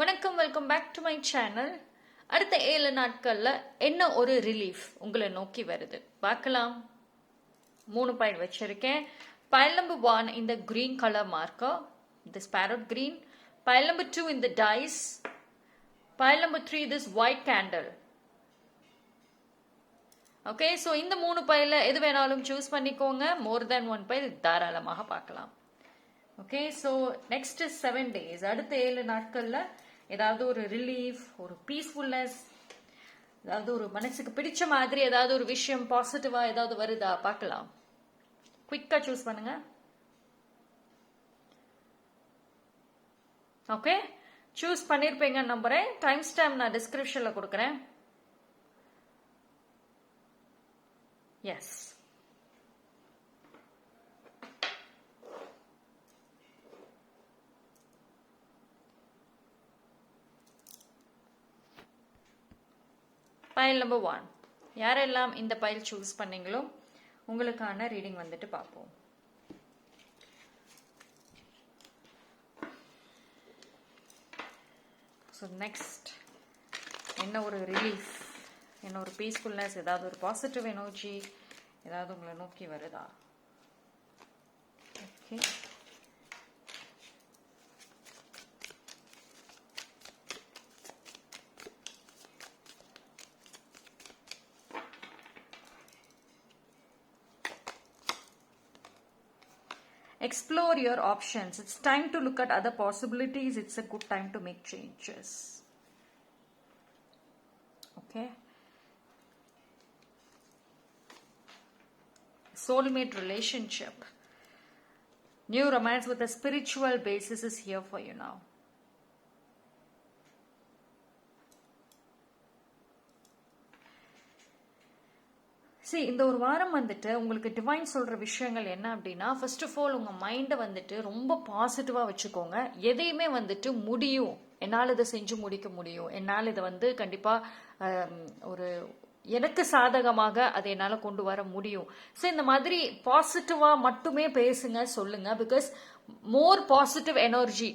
வணக்கம் welcome back to my channel அடுத்த ஏழு நாட்களில் என்ன ஒரு ரிலீஃப் உங்களை நோக்கி வருது? பார்க்கலாம். மூணு பாயிண்ட் வச்சிருக்கேன். பயல் நம்பர் ஒன் இந்த green colour marker this parrot green pile number two இந்த dice pile number three this white candle okay so இந்த மூணு பையில எது வேணாலும் சூஸ் பண்ணிக்கோங்க. மோர் தேன் ஒன் பைல் தாராளமாக பார்க்கலாம். Okay so next seven days அடுத்த ஏழு நாட்களில் ஏதாவது ஒரு ரிலீஃப் ஒரு பீஸ்ஃபுல்னஸ் ஏதாவது ஒரு மனசுக்கு பிடிச்ச மாதிரி ஏதாவது ஒரு விஷயம் பாசிட்டிவா ஏதாவது வருதா? பார்க்கலாம். குயிக்கா சூஸ் பண்ணுங்க. ஓகே சூஸ் பண்ணிருப்பீங்க நம்புறேன். டைம் ஸ்டாம்ப் நான் டிஸ்கிரிப்ஷன்ல கொடுக்குறேன். எஸ் பயல் நம்பர் ஒன் யாரெல்லாம் இந்த பயல் சூஸ் பண்ணீங்களோ உங்களுக்கான ரீடிங் வந்துட்டு பார்ப்போம். ஸோ நெக்ஸ்ட் என்ன ஒரு ரிலீஃப் என்ன ஒரு பீஸ்ஃபுல்னஸ் ஏதாவது ஒரு பாசிட்டிவ் எனர்ஜி ஏதாவது உங்களை நோக்கி வருதா? Okay explore your options. It's time to look at other possibilities. It's a good time to make changes. Okay? Soulmate relationship. New romance with a spiritual basis is here for you now சரி இந்த ஒரு வாரம் வந்துட்டு உங்களுக்கு divine சொல்ற விஷயங்கள் என்ன அப்படின்னா ஃபர்ஸ்ட் ஆஃப் ஆல் உங்க மைண்டை வந்துட்டு ரொம்ப பாசிட்டிவா வச்சுக்கோங்க. எதையுமே வந்துட்டு முடியும். என்னால் இதை செஞ்சு முடிக்க முடியும். என்னால் இதை வந்து கண்டிப்பா ஒரு எனக்கு சாதகமாக அதை என்னால் கொண்டு வர முடியும். ஸோ இந்த மாதிரி பாசிட்டிவா மட்டுமே பேசுங்க சொல்லுங்க. பிகாஸ் மோர் பாசிட்டிவ் எனர்ஜி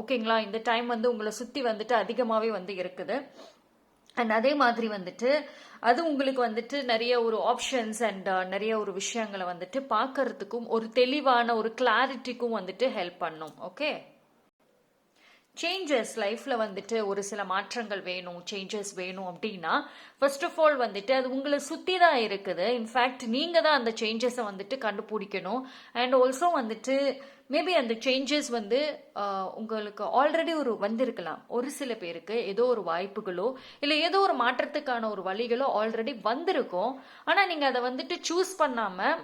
ஓகேங்களா இந்த டைம் வந்து உங்களை சுத்தி வந்துட்டு அதிகமாகவே வந்து இருக்குது. அண்ட் அதே மாதிரி வந்துட்டு அது உங்களுக்கு வந்துட்டு நிறைய ஒரு ஆப்ஷன்ஸ் அண்ட் uh, நிறைய ஒரு விஷயங்களை வந்துட்டு பார்க்கறதுக்கும் ஒரு தெளிவான ஒரு கிளாரிட்டிக்கும் வந்துட்டு ஹெல்ப் பண்ணும். ஓகே சேஞ்சஸ் லைஃப்ல வந்துட்டு ஒரு சில மாற்றங்கள் வேணும் சேஞ்சஸ் வேணும் அப்படின்னா ஃபர்ஸ்ட் ஆஃப் ஆல் வந்துட்டு அது உங்களை சுத்தி தான் இருக்குது. இன்ஃபேக்ட் நீங்க தான் அந்த சேஞ்சஸை வந்துட்டு கண்டுபிடிக்கணும். அண்ட் ஆல்சோ வந்துட்டு மேபி அந்த சேஞ்சஸ் வந்து உங்களுக்கு ஆல்ரெடி ஒரு வந்திருக்கலாம். ஒரு சில பேருக்கு ஏதோ ஒரு வாய்ப்புகளோ இல்லை ஏதோ ஒரு மாற்றத்துக்கான ஒரு வழிகளோ ஆல்ரெடி வந்திருக்கும். ஆனால் நீங்கள் அதை வந்துட்டு சூஸ் பண்ணாமல்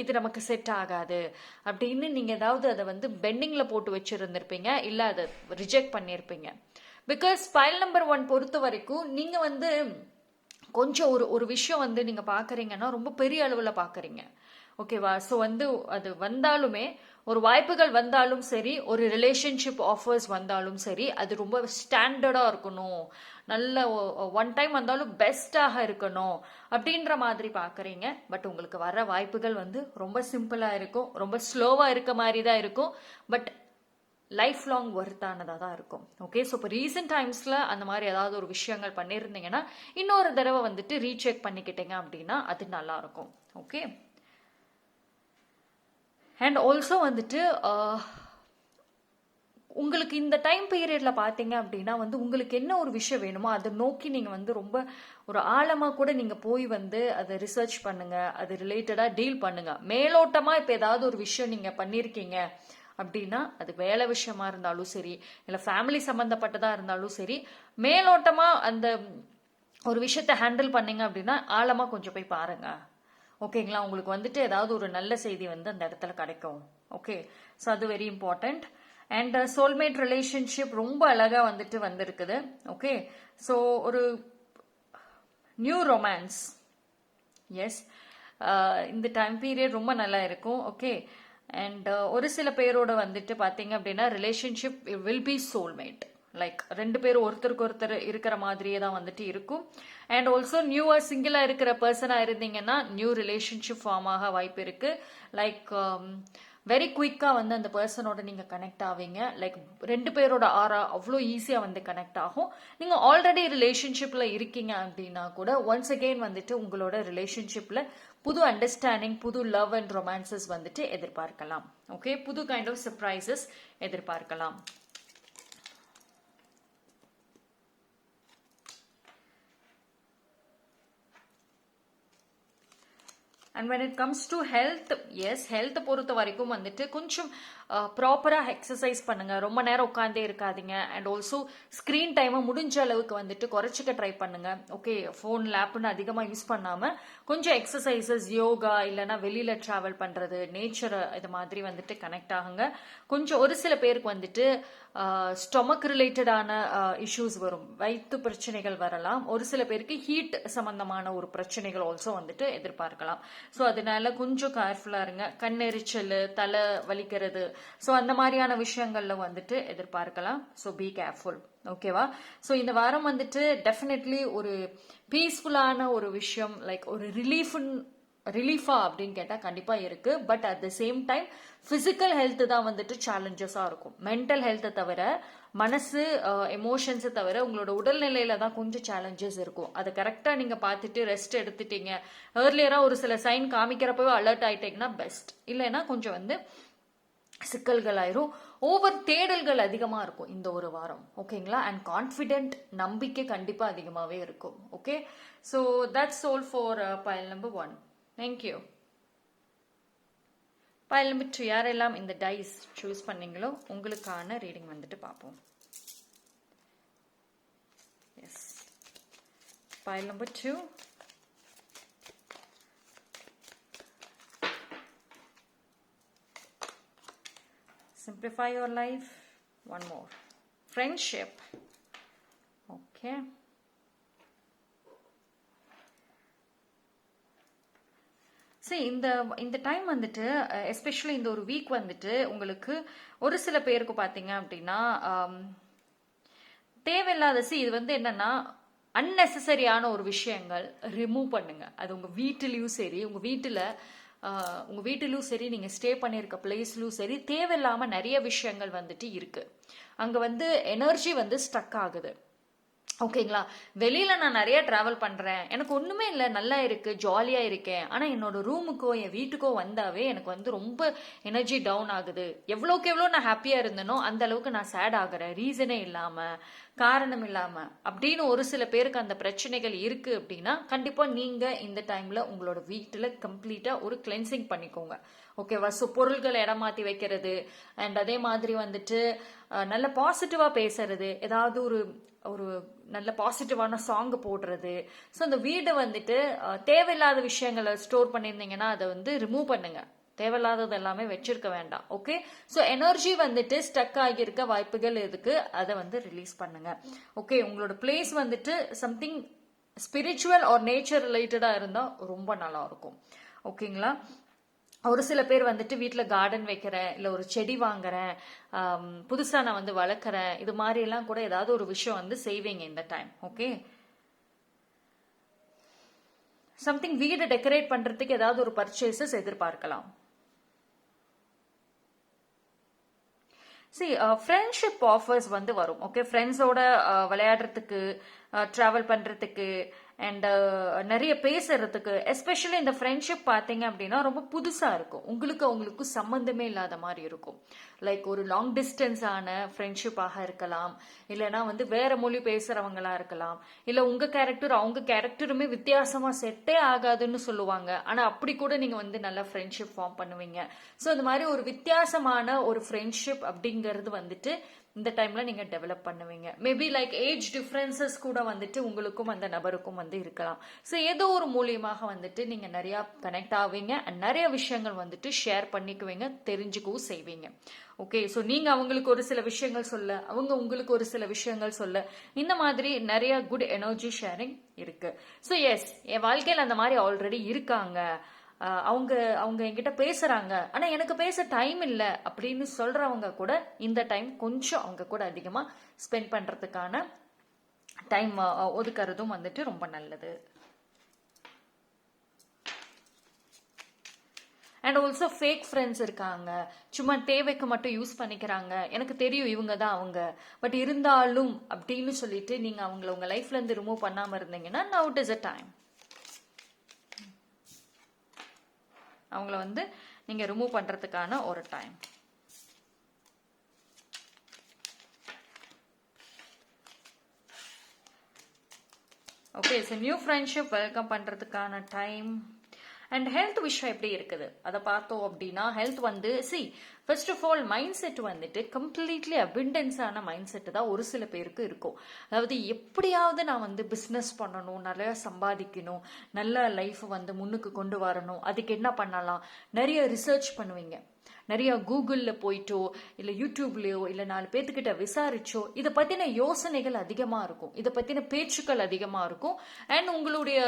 இது நமக்கு செட் ஆகாது. அப்படின்னு நீங்கள் ஏதாவது அதை வந்து பெண்டிங்கில் போட்டு வச்சுருந்துருப்பீங்க. இல்லை அதை ரிஜெக்ட் பண்ணியிருப்பீங்க பிகாஸ் ஃபைல் நம்பர் ஒன் பொறுத்த வரைக்கும் நீங்கள் வந்து கொஞ்சம் ஒரு ஒரு விஷயம் வந்து நீங்கள் பார்க்குறீங்கன்னா ரொம்ப பெரிய அளவில் பார்க்குறீங்க ஓகேவா? ஸோ வந்து அது வந்தாலுமே ஒரு வாய்ப்புகள் வந்தாலும் சரி ஒரு ரிலேஷன்ஷிப் ஆஃபர்ஸ் வந்தாலும் சரி அது ரொம்ப ஸ்டாண்டர்டாக இருக்கணும். நல்ல ஒன் டைம் வந்தாலும் பெஸ்ட்டாக இருக்கணும் அப்படின்ற மாதிரி பார்க்குறீங்க பட் உங்களுக்கு வர வாய்ப்புகள் வந்து ரொம்ப சிம்பிளாக இருக்கும் ரொம்ப ஸ்லோவாக இருக்க மாதிரி தான் இருக்கும். பட் லைஃப் லாங் ஒர்த்தானதாக தான் இருக்கும். ஓகே ஸோ இப்போ ரீசெண்ட் டைம்ஸில் அந்த மாதிரி ஏதாவது ஒரு விஷயங்கள் பண்ணியிருந்தீங்கன்னா இன்னொரு தடவை வந்துட்டு ரீசெக் பண்ணிக்கிட்டீங்க அப்படின்னா அது நல்லாயிருக்கும் ஓகே அண்ட் ஆல்சோ வந்துட்டு uh, உங்களுக்கு இந்த டைம் பீரியடில் பார்த்தீங்க அப்படின்னா வந்து உங்களுக்கு என்ன ஒரு விஷயம் வேணுமோ அதை நோக்கி நீங்கள் வந்து ரொம்ப ஒரு ஆழமாக கூட நீங்கள் போய் வந்து அதை ரிசர்ச் பண்ணுங்க அது ரிலேட்டடாக டீல் பண்ணுங்க. மேலோட்டமாக இப்போ ஏதாவது ஒரு விஷயம் நீங்கள் பண்ணியிருக்கீங்க அப்படின்னா அது வேலை விஷயமா இருந்தாலும் சரி இல்லை ஃபேமிலி சம்மந்தப்பட்டதாக இருந்தாலும் சரி மேலோட்டமாக அந்த ஒரு விஷயத்த ஹேண்டில் பண்ணீங்க அப்படின்னா ஆழமாக கொஞ்சம் போய் பாருங்கள் ஓகேங்களா? உங்களுக்கு வந்துட்டு ஏதாவது ஒரு நல்ல செய்தி வந்து அந்த இடத்துல கிடைக்கும். ஓகே? ஸோ அது very important and soulmate relationship ரொம்ப அழகாக வந்துட்டு வந்திருக்குது. ஓகே? ஸோ ஒரு நியூ ரொமான்ஸ் எஸ் இந்த டைம் பீரியட் ரொம்ப நல்லா இருக்கும். ஓகே அண்ட் uh, ஒரு சில பேரோட வந்துட்டு பார்த்தீங்க அப்படின்னா relationship will be soulmate like ரெண்டு பேரும் ஒருத்தருக்கு ஒருத்தர் இருக்கிற மாதிரியே தான் வந்துட்டு இருக்கும். அண்ட் ஆல்சோ நியூவா சிங்கிளாக இருக்கிற பர்சனாக இருந்தீங்கன்னா நியூ ரிலேஷன்ஷிப் ஃபார்ம் ஆக வாய்ப்பு இருக்கு. லைக் வெரி குயிக்காக வந்து அந்த பர்சனோட நீங்கள் கனெக்ட் ஆவீங்க. லைக் ரெண்டு பேரோட ஆரா அவ்வளோ ஈஸியாக வந்து கனெக்ட் ஆகும். நீங்கள் ஆல்ரெடி ரிலேஷன்ஷிப்பில் இருக்கீங்க அப்படின்னா கூட ஒன்ஸ் அகெயின் வந்துட்டு உங்களோட ரிலேஷன்ஷிப்பில் புது அண்டர்ஸ்டாண்டிங் புது லவ் அண்ட் ரொமான்சஸ் வந்துட்டு எதிர்பார்க்கலாம். ஓகே புது கைண்ட் ஆஃப் சர்ப்ரைசஸ் எதிர்பார்க்கலாம். And when it comes to health yes ஹெல்த்தை பொறுத்த வரைக்கும் வந்துட்டு கொஞ்சம் ப்ராப்பராக எக்ஸசைஸ் பண்ணுங்க. ரொம்ப நேரம் உட்காந்தே இருக்காதீங்க. அண்ட் ஆல்சோ ஸ்க்ரீன் டைமை முடிஞ்ச அளவுக்கு வந்துட்டு குறைச்சிக்க ட்ரை பண்ணுங்க. ஓகே ஃபோன் லேப்னு அதிகமாக யூஸ் பண்ணாமல் கொஞ்சம் எக்ஸசைசஸ் யோகா இல்லைன்னா வெளியில் ட்ராவல் பண்ணுறது நேச்சரை இது மாதிரி வந்துட்டு கனெக்ட் ஆகுங்க. கொஞ்சம் ஒரு சில பேருக்கு வந்துட்டு ஸ்டொமக் ரிலேட்டடான இஷ்யூஸ் வரும். வயிற்று பிரச்சனைகள் வரலாம். ஒரு சில பேருக்கு ஹீட் சம்பந்தமான ஒரு பிரச்சனைகள் ஆல்சோ வந்துட்டு எதிர்பார்க்கலாம். ஸோ அதனால கொஞ்சம் கேர்ஃபுல்லாக இருங்க. கண்ணெரிச்சல் தலை வலிக்கிறது. ஸோ அந்த மாதிரியான விஷயங்கள்ல வந்துட்டு எதிர்பார்க்கலாம். ஸோ பி கேர்ஃபுல் ஓகேவா ஸோ இந்த வாரம் வந்துட்டு டெஃபினெட்லி ஒரு பீஸ்ஃபுல்லான ஒரு விஷயம் லைக் ஒரு ரிலீஃப்னு ரிலீஃபா அப்படின்னு கேட்டால் கண்டிப்பாக இருக்கு. But at the same time physical health தான் வந்துட்டு சேலஞ்சஸாக இருக்கும். மென்டல் ஹெல்த்தை தவிர மனசு எமோஷன்ஸை தவிர உங்களோட உடல்நிலையில தான் கொஞ்சம் சேலஞ்சஸ் இருக்கும். அதை கரெக்டாக நீங்கள் பார்த்துட்டு ரெஸ்ட் எடுத்துட்டீங்க. ஏர்லியராக ஒரு சில சைன் காமிக்கிறப்பவே அலர்ட் ஆயிட்டீங்கன்னா பெஸ்ட் இல்லைன்னா கொஞ்சம் வந்து சிக்கல்கள் ஆயிரும். ஓவர் தேடல்கள் அதிகமாக இருக்கும் இந்த ஒரு வாரம். ஓகேங்களா அண்ட் கான்ஃபிடென்ட் நம்பிக்கை கண்டிப்பாக அதிகமாகவே இருக்கும். Okay so that's all for pile number one thank you pile number two யாரெல்லாம் இந்த டைஸ் சூஸ் பண்ணீங்களோ உங்களுக்கான ரீடிங் வந்துட்டு பார்ப்போம். Yes pile number two simplify your life. One more. Friendship. Okay. சரி இந்த இந்த டைம் வந்துட்டு எஸ்பெஷலி இந்த ஒரு வீக் வந்துட்டு உங்களுக்கு ஒரு சில பேருக்கு பார்த்தீங்க அப்படின்னா தேவையில்லாத சி இது வந்து என்னன்னா அன்னெசரியான ஒரு விஷயங்கள் ரிமூவ் பண்ணுங்க. அது உங்க வீட்டிலையும் சரி உங்க வீட்டில் உங்கள் உங்க வீட்டிலும் சரி நீங்க ஸ்டே பண்ணியிருக்க பிளேஸ்லையும் சரி தேவையில்லாம நிறைய விஷயங்கள் வந்துட்டு இருக்கு. அங்க வந்து எனர்ஜி வந்து ஸ்டக் ஆகுது. ஓகேங்களா? வெளியில் நான் நிறைய ட்ராவல் பண்ணுறேன் எனக்கு ஒன்றுமே இல்லை. நல்லா இருக்குது ஜாலியாக இருக்கேன். ஆனால் என்னோட ரூமுக்கோ என் வீட்டுக்கோ வந்தாவே எனக்கு வந்து ரொம்ப எனர்ஜி டவுன் ஆகுது. எவ்வளோக்கு எவ்வளோ நான் ஹாப்பியாக இருந்தேனோ அந்த அளவுக்கு நான் சேட் ஆகிறேன். ரீசனே இல்லாமல் காரணம் இல்லாமல் அப்படின்னு ஒரு சில பேருக்கு அந்த பிரச்சனைகள் இருக்குது அப்படின்னா கண்டிப்பாக நீங்கள் இந்த டைமில் உங்களோட வீட்டில் கம்ப்ளீட்டாக ஒரு கிளென்சிங் பண்ணிக்கோங்க. ஓகேவா ஸோ பொருள்களை இடமாத்தி வைக்கிறது. அண்ட் அதே மாதிரி வந்துட்டு நல்ல பாசிட்டிவாக பேசுறது. ஏதாவது ஒரு ஒரு நல்ல பாசிட்டிவான சாங் போடுறது. ஸோ அந்த வீடு வந்துட்டு தேவையில்லாத விஷயங்களை ஸ்டோர் பண்ணியிருந்தீங்கன்னா அதை வந்து ரிமூவ் பண்ணுங்க. தேவையில்லாதது எல்லாமே வச்சிருக்க வேண்டாம். ஓகே ஸோ எனர்ஜி வந்துட்டு ஸ்டக் ஆகியிருக்க வாய்ப்புகள் இருக்கு. அதை வந்து ரிலீஸ் பண்ணுங்க. ஓகே உங்களோட பிளேஸ் வந்துட்டு சம்திங் ஸ்பிரிச்சுவல் ஆர் நேச்சர் ரிலேட்டடாக இருந்தால் ரொம்ப நல்லா இருக்கும். ஓகேங்களா ஒரு சில பேர் வந்துட்டு வீட்டில் கார்டன் வைக்கிறேன் இல்லை ஒரு செடி வாங்குறேன் புதுசாக நான் வந்து வளர்க்குறேன் இது மாதிரி எல்லாம் கூட ஏதாவது ஒரு விஷயம் வந்து செய்வீங்க இந்த டைம் ஓகே சம்திங் வீடு டெக்கரேட் பண்ணுறதுக்கு ஏதாவது ஒரு பர்ச்சேசஸ் எதிர்பார்க்கலாம். சி ஃப்ரெண்ட்ஷிப் ஆஃபர்ஸ் வந்து வரும் ஓகே ஃப்ரெண்ட்ஸோட uh, விளையாடுறதுக்கு uh, ட்ராவல் பண்ணுறதுக்கு அண்ட் uh, நிறைய பேசுறதுக்கு எஸ்பெஷலி இந்த ஃப்ரெண்ட்ஷிப் பார்த்தீங்க அப்படின்னா ரொம்ப புதுசாக இருக்கும். உங்களுக்கு அவங்களுக்கு சம்மந்தமே இல்லாத மாதிரி இருக்கும். லைக் ஒரு லாங் டிஸ்டன்ஸான ஃப்ரெண்ட்ஷிப்பாக இருக்கலாம். இல்லைன்னா வந்து வேற மொழி பேசுகிறவங்களா இருக்கலாம். இல்லை உங்கள் கேரக்டர் அவங்க கேரக்டருமே வித்தியாசமாக செட்டே ஆகாதுன்னு சொல்லுவாங்க. ஆனால் அப்படி கூட நீங்கள் வந்து நல்லா ஃப்ரெண்ட்ஷிப் ஃபார்ம் பண்ணுவீங்க. ஸோ இந்த மாதிரி ஒரு வித்தியாசமான ஒரு ஃப்ரெண்ட்ஷிப் அப்படிங்கிறது வந்துட்டு இந்த டைம்ல நீங்க டெவலப் பண்ணுவீங்க. மேபி லைக் ஏஜ் டிஃபரன்சஸ் கூட வந்துட்டு உங்களுக்கும் அந்த நபருக்கும் வந்து இருக்கலாம். ஸோ ஏதோ ஒரு மூலியமாக வந்துட்டு நீங்க நிறைய கனெக்ட் ஆவீங்க. நிறைய விஷயங்கள் வந்துட்டு ஷேர் பண்ணிக்குவீங்க தெரிஞ்சுக்கவும் செய்வீங்க. ஓகே ஸோ நீங்க அவங்களுக்கு ஒரு சில விஷயங்கள் சொல்ல அவங்க உங்களுக்கு ஒரு சில விஷயங்கள் சொல்ல இந்த மாதிரி நிறைய குட் எனர்ஜி ஷேரிங் இருக்கு. ஸோ எஸ் என் வாழ்க்கையில் அந்த மாதிரி ஆல்ரெடி இருக்காங்க. அவங்க அவங்க என்கிட்ட பேசுறாங்க. ஆனா எனக்கு பேச டைம் இல்லை அப்படின்னு சொல்றவங்க கூட இந்த டைம் கொஞ்சம் அவங்க கூட அதிகமா ஸ்பெண்ட் பண்றதுக்கான டைம் ஒதுக்கிறதும் வந்துட்டு ரொம்ப நல்லது. அண்ட் ஆல்சோ ஃபேக் ஃப்ரெண்ட்ஸ் இருக்காங்க. சும்மா தேவைக்கு மட்டும் யூஸ் பண்ணிக்கிறாங்க. எனக்கு தெரியும் இவங்க தான் அவங்க. பட் இருந்தாலும் அப்படின்னு சொல்லிட்டு நீங்கள் அவங்கள உங்கள் லைஃப்லேருந்து ரிமூவ் பண்ணாமல் இருந்தீங்கன்னா நவுட் இஸ் அ டைம் அவங்கள வந்து நீங்கள் ரிமூவ் பண்ணுறதுக்கான ஒரு time okay it's new friendship welcome பண்ணுறதுக்கான டைம் அண்ட் ஹெல்த் விஷயம் எப்படி இருக்குது? அதை பார்த்தோம் அப்படின்னா ஹெல்த் வந்து see first of all mindset வந்துட்டு கம்ப்ளீட்லி அபிண்டன்ஸான மைண்ட் செட் தான் ஒரு சில பேருக்கு இருக்கும். அதாவது எப்படியாவது நான் வந்து பிஸ்னஸ் பண்ணணும் நல்லா சம்பாதிக்கணும் நல்ல லைஃப் வந்து முன்னுக்கு கொண்டு வரணும் அதுக்கு என்ன பண்ணலாம்? நிறைய ரிசர்ச் பண்ணுவீங்க. நிறையா கூகுளில் போயிட்டோ இல்லை யூடியூப்லேயோ இல்லை நாலு பேர்த்துக்கிட்ட விசாரிச்சோ இதை பற்றின யோசனைகள் அதிகமாக இருக்கும். இதை பற்றின பேச்சுக்கள் அதிகமாக இருக்கும். அண்ட் உங்களுடைய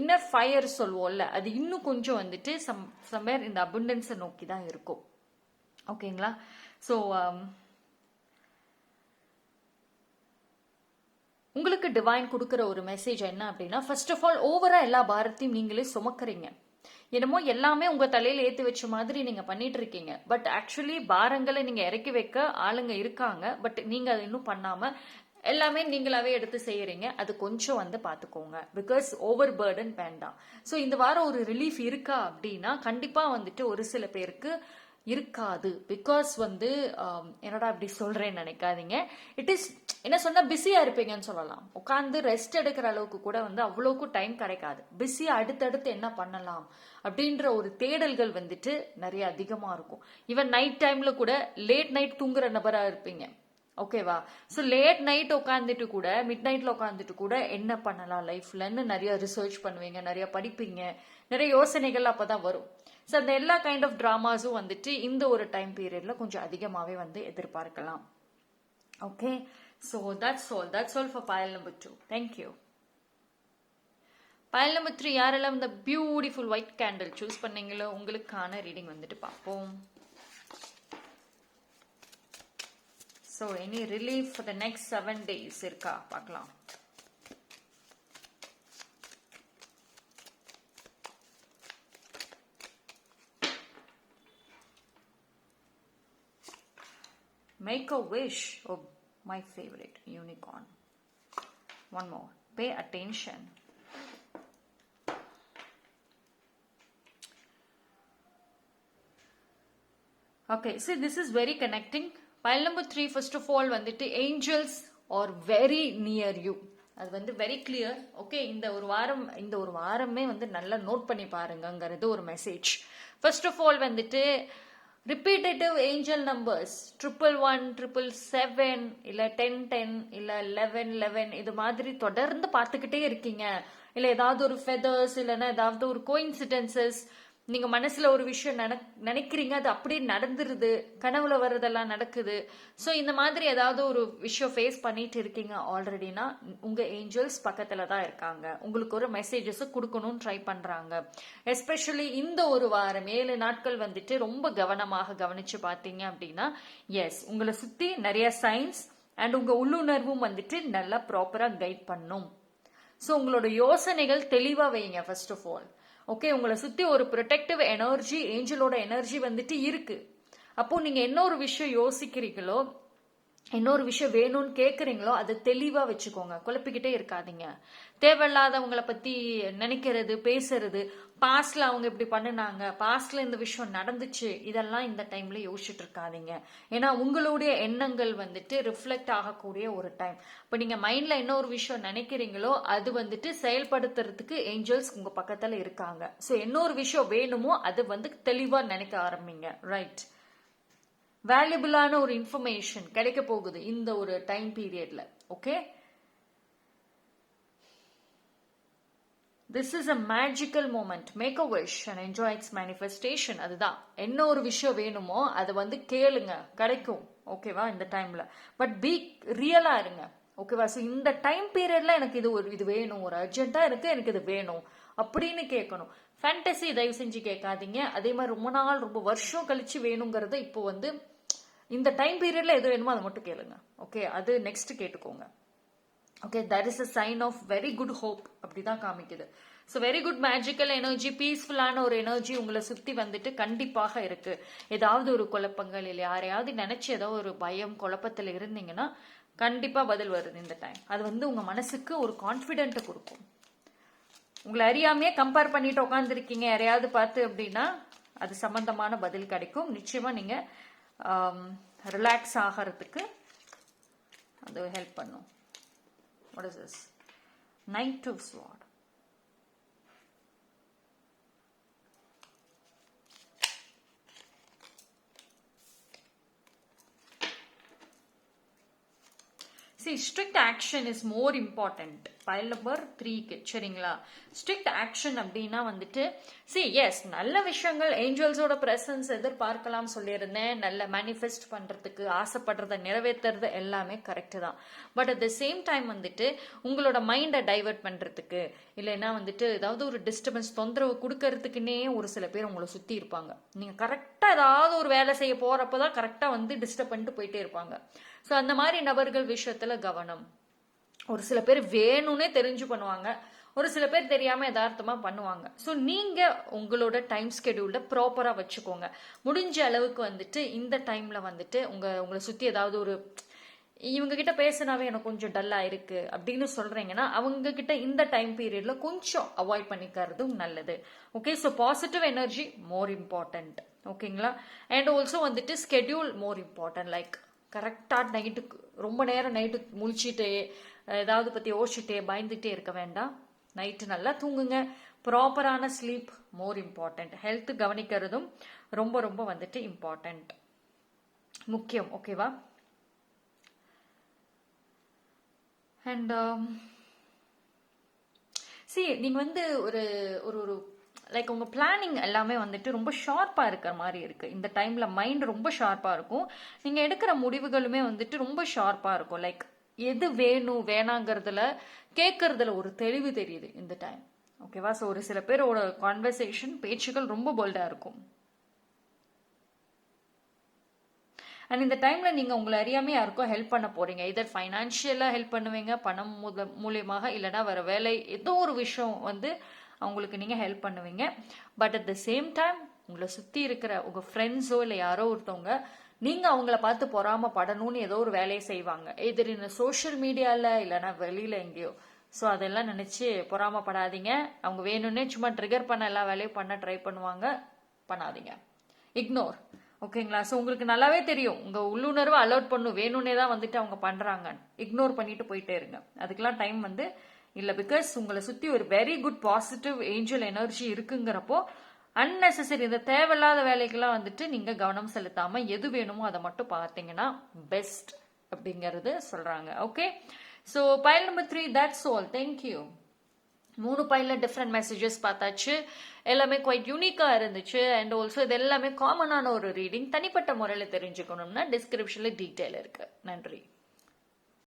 இன்னர் ஃபயர் சொல்லுவோம்ல அது இன்னும் கொஞ்சம் வந்துட்டு சம் சம்வேர் இந்த அபுண்டன்ஸை நோக்கி தான் இருக்கும். ஓகேங்களா? ஸோ um, உங்களுக்கு டிவைன் கொடுக்குற ஒரு மெசேஜ் என்ன அப்படின்னா ஃபர்ஸ்ட் ஆஃப் ஆல் ஓவரா எல்லா பாரத்தையும் நீங்களே சுமக்கிறீங்க. என்னமோ எல்லாமே உங்க தலையில ஏத்தி வச்ச மாதிரி நீங்க பண்ணிட்டு இருக்கீங்க பட் ஆக்சுவலி பாரங்களை நீங்க இறக்கி வைக்க ஆளுங்க இருக்காங்க. பட் நீங்க அதை இன்னும் பண்ணாம எல்லாமே நீங்களாவே எடுத்து செய்யறீங்க. அது கொஞ்சம் வந்து பாத்துக்கோங்க. பிகாஸ் ஓவர் பேர்டன் வேண்டாம் ஸோ இந்த வாரம் ஒரு ரிலீஃப் இருக்கா அப்படின்னா கண்டிப்பா வந்துட்டு ஒரு சில பேருக்கு இருக்காது. பிகாஸ் வந்து என்னடா இப்படி சொல்றேன்னு நினைக்காதீங்க. இட் இஸ் என்ன சொன்னா பிஸியா இருப்பீங்கன்னு சொல்லலாம். உட்காந்து ரெஸ்ட் எடுக்கிற அளவுக்கு கூட வந்து அவ்வளோக்கு டைம் கிடைக்காது. பிஸியா அடுத்தடுத்து என்ன பண்ணலாம் அப்படின்ற ஒரு தேடல்கள் வந்துட்டு நிறைய அதிகமா இருக்கும். ஈவன் நைட் டைம்ல கூட லேட் நைட் தூங்குற நபரா இருப்பீங்க. ஓகேவா ஸோ லேட் நைட் உட்காந்துட்டு கூட மிட் நைட்ல உட்காந்துட்டு கூட என்ன பண்ணலாம் லைஃப்லன்னு நிறைய ரிசர்ச் பண்ணுவீங்க நிறைய படிப்பீங்க. நிறைய யோசனைகள் அப்பதான் வரும். ஸோ அந்த எல்லா கைண்ட் ஆஃப் ட்ராமாஸும் வந்துட்டு இந்த ஒரு டைம் பீரியட்ல கொஞ்சம் அதிகமாகவே வந்து எதிர்பார்க்கலாம். Okay that's that's all all all for number number Thank you. Pile number three யாரெல்லாம் இந்த பியூட்டிஃபுல் ஒயிட் கேண்டில் சூஸ் பண்ணீங்களோ உங்களுக்கான ரீடிங் வந்துட்டு பார்ப்போம். So any relief for the next seven days இருக்கா? பார்க்கலாம். Make a wish. Oh, my favorite unicorn. One more. Pay attention. Okay, see, this is very connecting. Pile number three, first of all, வந்துட்டு angels are very near you. அது வந்து very clear okay இந்த ஒரு வாரம் இந்த ஒரு வாரமே வந்து நல்லா நோட் பண்ணி பாருங்கங்கிறது ஒரு மெசேஜ் ஃபர்ஸ்ட் ஆஃப் ஆல் வந்துட்டு repetitive angel numbers triple one triple seven இல்லை டென் டென் இல்லை லெவன் லெவன் இது மாதிரி தொடர்ந்து பார்த்துக்கிட்டே இருக்கீங்க. இல்லை ஏதாவது ஒரு ஃபெதர்ஸ் இல்லைன்னா ஏதாவது ஒரு கோயின்சிடென்சஸ் நீங்க மனசுல ஒரு விஷயம் நினை- நினைக்கிறீங்க அது அப்படியே நடந்துருது கனவுல வர்றதெல்லாம் நடக்குது. ஸோ இந்த மாதிரி ஏதாவது ஒரு விஷயம் ஃபேஸ் பண்ணிட்டு இருக்கீங்க ஆல்ரெடினா உங்க ஏஞ்சல்ஸ் பக்கத்துல தான் இருக்காங்க. உங்களுக்கு ஒரு மெசேஜஸ் கொடுக்கணும்னு ட்ரை பண்றாங்க. எஸ்பெஷலி இந்த ஒரு வாரம் ஏழு நாட்கள் வந்துட்டு ரொம்ப கவனமாக கவனிச்சு பார்த்தீங்க அப்படின்னா எஸ் உங்களை சுத்தி நிறைய சயின்ஸ் அண்ட் உங்க உள்ளுணர்வும் வந்துட்டு நல்லா ப்ராப்பரா கைட் பண்ணும். ஸோ உங்களோட யோசனைகள் தெளிவா வைங்க ஃபர்ஸ்ட் ஆஃப் ஆல் ஓகே உங்களை சுத்தி ஒரு ப்ரொடெக்டிவ் எனர்ஜி ஏஞ்சலோட எனர்ஜி வந்துட்டு இருக்கு. அப்போ நீங்க என்ன ஒரு விஷயம் யோசிக்கிறீங்களோ இன்னொரு விஷயம் வேணும்னு கேட்குறீங்களோ அதை தெளிவாக வச்சுக்கோங்க. குழப்பிக்கிட்டே இருக்காதீங்க. தேவையில்லாதவங்கள பற்றி நினைக்கிறது பேசுறது பாஸ்ட்ல அவங்க இப்படி பண்ணுனாங்க பாஸ்ட்ல இந்த விஷயம் நடந்துச்சு இதெல்லாம் இந்த டைம்ல யோசிச்சுட்டு இருக்காதீங்க. ஏன்னா உங்களுடைய எண்ணங்கள் வந்துட்டு ரிஃப்ளெக்ட் ஆகக்கூடிய ஒரு டைம் இப்போ நீங்க மைண்ட்ல என்ன ஒரு விஷயம் நினைக்கிறீங்களோ அது வந்துட்டு செயல்படுத்துறதுக்கு ஏஞ்சல்ஸ் உங்க பக்கத்துல இருக்காங்க. ஸோ என்ன ஒரு விஷயம் வேணுமோ அது வந்து தெளிவாக நினைக்க ஆரம்பிங்க. ரைட் வேல்யூபிளான ஒரு இன்ஃபர்மேஷன் கிடைக்க போகுது இந்த ஒரு டைம் பீரியட்ல okay this is a magical moment make a wish and enjoy it's manifestation அதுதான். என்ன ஒரு விஷயம் வேணுமோ அதை வந்து கேளுங்க. கிடைக்கும். ஓகேவா இந்த டைம்ல பட் பி ரியலா இருங்க. ஓகேவா ஸோ இந்த டைம் பீரியட்ல எனக்கு இது ஒரு இது வேணும். ஒரு அர்ஜென்ட்டா இருக்கு. எனக்கு இது வேணும். அப்படின்னு கேட்கணும். ஃபேண்டசி தயவு செஞ்சு கேட்காதீங்க. அதே மாதிரி ரொம்ப நாள் ரொம்ப வருஷம் கழிச்சு வேணுங்கிறத இப்போ வந்து இந்த டைம் பீரியட்ல எது வேணுமோ அதை மட்டும் கேளுங்க. ஓகே அது நெக்ஸ்ட் கேட்டுக்கோங்க. Okay that is a sign of very good hope அப்படி தான் காமிக்குது. So very good magical energy பீஸ்ஃபுல்லான ஒரு எனர்ஜி உங்களை சுற்றி வந்துட்டு கண்டிப்பாக இருக்கு. ஏதாவது ஒரு குழப்பங்கள் இல்லை. யாரையாவது நினைச்சு ஏதோ ஒரு பயம் குழப்பத்தில் இருந்தீங்கன்னா கண்டிப்பாக பதில் வருது இந்த டைம் அது வந்து உங்கள் மனசுக்கு ஒரு கான்ஃபிடென்ட்டை கொடுக்கும். உங்களை அறியாமையே கம்பேர் பண்ணிட்டு உட்காந்துருக்கீங்க யாரையாவது பார்த்து அப்படின்னா அது சம்பந்தமான பதில் கிடைக்கும். நிச்சயமாக நீங்கள் ரிலாக்ஸ் ஆகிறதுக்கு அது ஹெல்ப் பண்ணும். What is this night to swat see strict action is more important. File number த்ரீக்கு சரிங்களா? ஸ்ட்ரிக்ட் ஆக்ஷன் அப்படின்னா வந்துட்டு சி எஸ் நல்ல விஷயங்கள் ஏஞ்சல்ஸோட ப்ரெசன்ஸ் எதிர்பார்க்கலாம் சொல்லியிருந்தேன். நல்ல மேனிஃபெஸ்ட் பண்ணுறதுக்கு ஆசைப்படுறத நிறைவேற்றுறது எல்லாமே கரெக்டு தான். But at the same time வந்துட்டு உங்களோட மைண்டை டைவர்ட் பண்ணுறதுக்கு இல்லைன்னா வந்துட்டு ஏதாவது ஒரு டிஸ்டர்பன்ஸ் தொந்தரவு கொடுக்கறதுக்குன்னே ஒரு சில பேர் உங்களை சுற்றி இருப்பாங்க. நீங்கள் கரெக்டாக ஏதாவது ஒரு வேலை செய்ய போகிறப்ப தான் கரெக்டாக வந்து டிஸ்டர்ப் பண்ணிட்டு போயிட்டே இருப்பாங்க. ஸோ அந்த மாதிரி நபர்கள் விஷயத்தில் கவனம். ஒரு சில பேர் வேணும்னே தெரிஞ்சு பண்ணுவாங்க. ஒரு சில பேர் தெரியாமல் யதார்த்தமாக பண்ணுவாங்க. ஸோ நீங்கள் உங்களோட டைம் ஸ்கெடியூலில் ப்ராப்பராக வச்சுக்கோங்க. முடிஞ்ச அளவுக்கு வந்துட்டு இந்த டைமில் வந்துட்டு உங்கள் உங்களை சுற்றி ஏதாவது ஒரு இவங்க கிட்ட பேசினாவே எனக்கு கொஞ்சம் டல்லாக இருக்கு அப்படின்னு சொல்றீங்கன்னா அவங்க கிட்ட இந்த டைம் பீரியட்ல கொஞ்சம் அவாய்ட் பண்ணிக்கிறதும் நல்லது. Okay so positive energy more important ஓகேங்களா அண்ட் ஆல்சோ வந்துட்டு ஸ்கெடியூல் மோர் இம்பார்ட்டன்ட் லைக் கரெக்டாக நைட்டுக்கு ரொம்ப நேரம் நைட்டு முழிச்சிட்டே ஏதாவது பற்றி யோசிச்சுட்டே பயந்துட்டே இருக்க வேண்டாம். நைட்டு நல்லா தூங்குங்க. ப்ராப்பரான ஸ்லீப் மோர் இம்பார்ட்டண்ட் ஹெல்த் கவனிக்கிறதும் ரொம்ப ரொம்ப வந்துட்டு இம்பார்ட்டண்ட் முக்கியம் ஓகேவா அண்ட் சி நீங்கள் வந்து ஒரு ஒரு ஒரு லைக் உங்கள் பிளானிங் எல்லாமே வந்துட்டு ரொம்ப ஷார்ப்பாக இருக்கிற மாதிரி இருக்குது இந்த டைமில் மைண்ட் ரொம்ப ஷார்ப்பாக இருக்கும். நீங்கள் எடுக்கிற முடிவுகளுமே வந்துட்டு ரொம்ப ஷார்ப்பாக இருக்கும். லைக் எது வேணும் வேணாங்கிறதுல கேட்கறதுல ஒரு தெளிவு தெரியுது இந்த டைம் ஓகேவா ஸோ ஒரு சில பேரோட கான்வர்சேஷன் பேச்சுகள் ரொம்ப போல்டாக இருக்கும். அண்ட் இந்த டைமில் நீங்கள் உங்களை அறியாமல் யாருக்கும் ஹெல்ப் பண்ண போகிறீங்க இதர் ஃபைனான்ஷியலாக ஹெல்ப் பண்ணுவீங்க பணம் முத மூலியமாக இல்லைனா வேறு வேலை ஏதோ ஒரு விஷயம் வந்து அவங்களுக்கு நீங்கள் ஹெல்ப் பண்ணுவீங்க. But at the same time உங்களை சுற்றி இருக்கிற உங்கள் ஃப்ரெண்ட்ஸோ இல்லை யாரோ ஒருத்தவங்க நீங்கள் அவங்கள பார்த்து பொறாம படணும்னு ஏதோ ஒரு வேலையை செய்வாங்க. எதிர் இந்த சோஷியல் மீடியாவில் இல்லைன்னா வெளியில் எங்கேயோ. ஸோ அதெல்லாம் நினச்சி பொறாமப்படாதீங்க அவங்க வேணும்னே சும்மா ட்ரிகர் பண்ண எல்லா வேலையும் பண்ண ட்ரை பண்ணுவாங்க. பண்ணாதீங்க. இக்னோர் ஓகேங்களா ஸோ உங்களுக்கு நல்லாவே தெரியும். உங்கள் உள்ளுணர்வை அலர்ட் பண்ணும். வேணும்னே தான் வந்துட்டு அவங்க பண்ணுறாங்க இக்னோர் பண்ணிட்டு போயிட்டே இருங்க. அதுக்கெல்லாம் டைம் வந்து இல்லை. பிகாஸ் உங்களை சுற்றி ஒரு very good positive angel energy இருக்குங்கிறப்போ unnecessary இந்த தேவையில்லாத வேலைக்கெல்லாம் வந்துட்டு நீங்கள் கவனம் செலுத்தாமல் எது வேணுமோ அதை மட்டும் பார்த்தீங்கன்னா பெஸ்ட் அப்படிங்கிறது சொல்கிறாங்க okay so pile number three that's all thank you மூணு பைலில் டிஃப்ரெண்ட் மெசேஜஸ் பார்த்தாச்சு. எல்லாமே குவைட் யூனிக்காக இருந்துச்சு. அண்ட் ஆல்சோ இது எல்லாமே காமனான ஒரு ரீடிங் தனிப்பட்ட முறையில் தெரிஞ்சுக்கணும்னா டிஸ்கிரிப்ஷனில் டீட்டெயில் இருக்குது நன்றி.